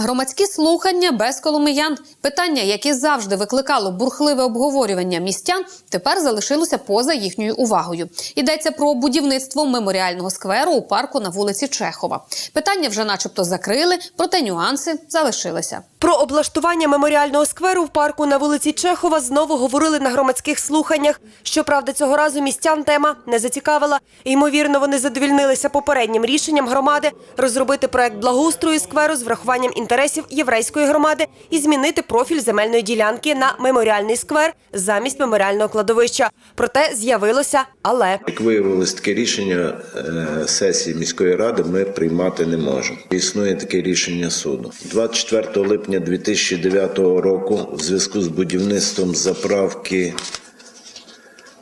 Громадські слухання без коломиян. Питання, які завжди викликало бурхливе обговорювання містян, тепер залишилося поза їхньою увагою. Йдеться про будівництво меморіального скверу у парку на вулиці Чехова. Питання вже, начебто, закрили, проте нюанси залишилися. Про облаштування меморіального скверу в парку на вулиці Чехова знову говорили на громадських слуханнях. Щоправда, цього разу містян тема не зацікавила. Ймовірно, вони задовільнилися попереднім рішенням громади розробити проект благоустрою скверу з врахуванням інтересів єврейської громади і змінити профіль земельної ділянки на меморіальний сквер замість меморіального кладовища. Проте з'явилося але. Як виявилось, таке рішення е, сесії міської ради ми приймати не можемо. Існує таке рішення суду. 24 липня 2009 року, в зв'язку з будівництвом заправки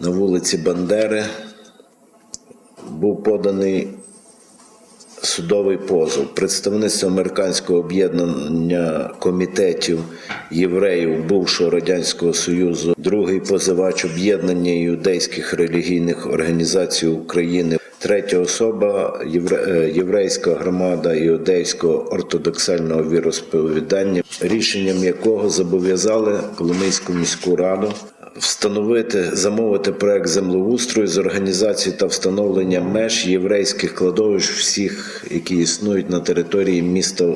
на вулиці Бандери, був поданий судовий позов. Представництво американського об'єднання комітетів євреїв бувшого радянського союзу, другий позивач об'єднання юдейських релігійних організацій України. Третя особа е, єврейська громада іудейського ортодоксального віросповідання, рішенням якого зобов'язали Коломийську міську раду встановити замовити проект землеустрою з організації та встановлення меж єврейських кладовищ всіх, які існують на території міста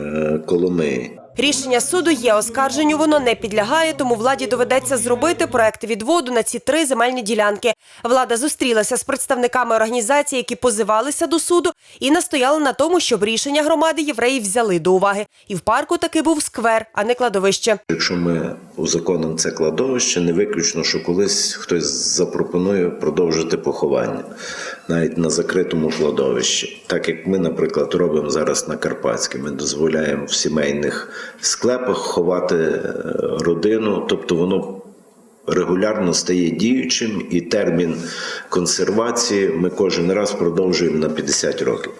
е, Коломиї. Рішення суду є оскарженню, воно не підлягає, тому владі доведеться зробити проект відводу на ці три земельні ділянки. Влада зустрілася з представниками організацій, які позивалися до суду, і настояла на тому, щоб рішення громади євреїв взяли до уваги. І в парку таки був сквер, а не кладовище. Якщо ми узаконимо це кладовище, не виключно, що колись хтось запропонує продовжити поховання навіть на закритому кладовищі. Так як ми, наприклад, робимо зараз на Карпатській, ми дозволяємо в сімейних склепах ховати е, родину, тобто воно. Регулярно стає діючим, і термін консервації ми кожен раз продовжуємо на 50 років.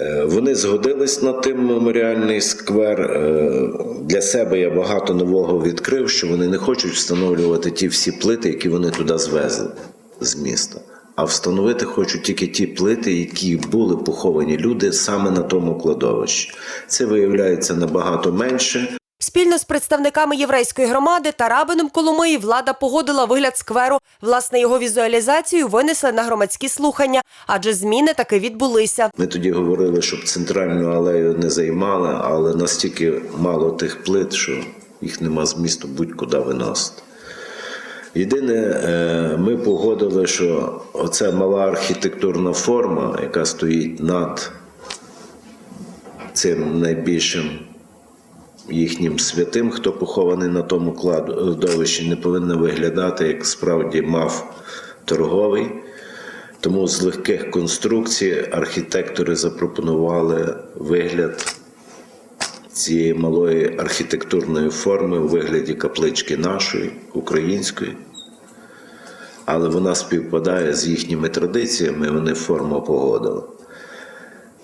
Е, Вони згодились на тим меморіальний сквер. Е, Для себе я багато нового відкрив, що вони не хочуть встановлювати ті всі плити, які вони туди звезли з міста. А встановити хочуть тільки ті плити, які були поховані люди саме на тому кладовищі. Це виявляється набагато менше. Спільно з представниками єврейської громади та рабином Коломиї влада погодила вигляд скверу. Власне, його візуалізацію винесли на громадські слухання, адже зміни таки відбулися. Ми тоді говорили, щоб центральну алею не займали, але настільки мало тих плит, що їх нема змісту будь-куди виносити. Єдине, е, ми погодили, що оця мала архітектурна форма, яка стоїть над цим найбільшим їхнім святим, хто похований на тому кладовищі, не повинна виглядати, як справді мав торговий. Тому з легких конструкцій архітектори запропонували вигляд цієї малої архітектурної форми у вигляді каплички нашої, української. Але вона співпадає з їхніми традиціями, вони форму погодили.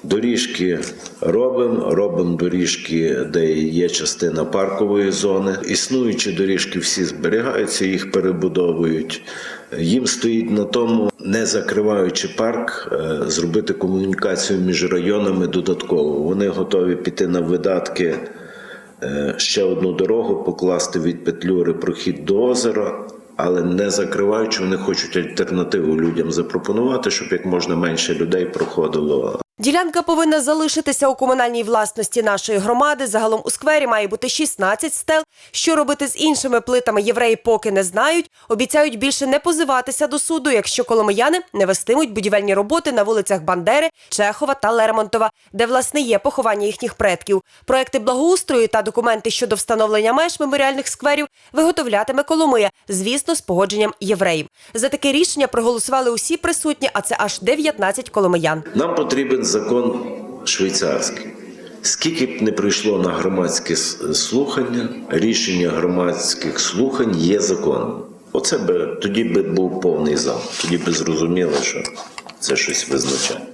Доріжки робимо, робимо доріжки, де є частина паркової зони. Існуючі доріжки всі зберігаються, їх перебудовують. Їм стоїть на тому, не закриваючи парк, е, зробити комунікацію між районами додатково. Вони готові піти на видатки е, ще одну дорогу, покласти від Петлюри прохід до озера. Але не закриваючи, вони хочуть альтернативу людям запропонувати, щоб як можна менше людей проходило Ділянка повинна залишитися у комунальній власності нашої громади. Загалом у сквері має бути 16 стел. Що робити з іншими плитами євреї поки не знають. Обіцяють більше не позиватися до суду, якщо коломияни не вестимуть будівельні роботи на вулицях Бандери, Чехова та Лермонтова, де власне є поховання їхніх предків. Проекти благоустрою та документи щодо встановлення меж меморіальних скверів виготовлятиме Коломия, звісно, з погодженням євреїв. За таке рішення проголосували усі присутні, а це аж 19 коломиян. Нам потрібен закон швейцарський. Скільки б не прийшло на громадські слухання, рішення громадських слухань є законом. Оце би тоді би був повний зал. Тоді би зрозуміло, що це щось визначає.